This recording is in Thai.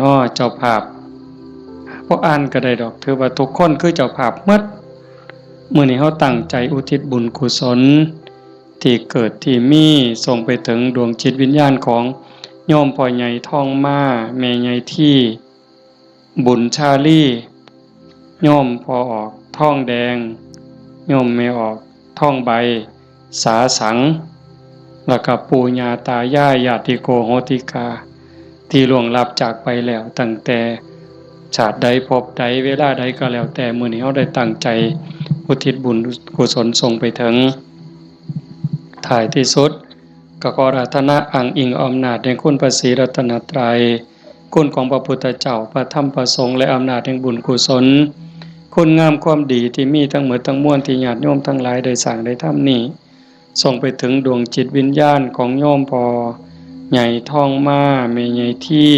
นาะเจ้าภาพบ่อ่านก็ได้ดอกถือว่าทุกคนคือเจ้าภาพหมดมื้อนี้เฮาตั้งใจอุทิศบุญกุศล ที่เกิดที่มีส่งไปถึงดวงจิตวิญญาณของโยมพ่อใหญ่ทองมาแม่ใหญ่ที่ บุญชาลีโยมพอออกท่องแดงโยมไม่ออกท่องใบ สาสัง แล้วก็ปูญาตายายญาติโกโหติกา ที่ล่วงลับจากไปแล้วตั้งแต่ชาติใดพบใดเวลาใดก็แล้วแต่มือนี้เฮาได้ตั้งใจอุทิศบุญกุศลส่งไปถึง ถ่ายที่สุดก็ขอราธนาอังอิงอำนาจแห่งคุณพระศรีรัตนตรัยคุณของพระพุทธเจ้าพระธรรมพระสงฆ์และอำนาจแห่งบุญกุศล คุณงามความดีที่มีทั้งหมดทั้งมวลที่ญาติโยมทั้งหลายได้สั่งได้ทำนี้ส่งไปถึงดวงจิตวิญญาณของโยมพอ ใหญ่ทองมาแม่ใหญ่ที่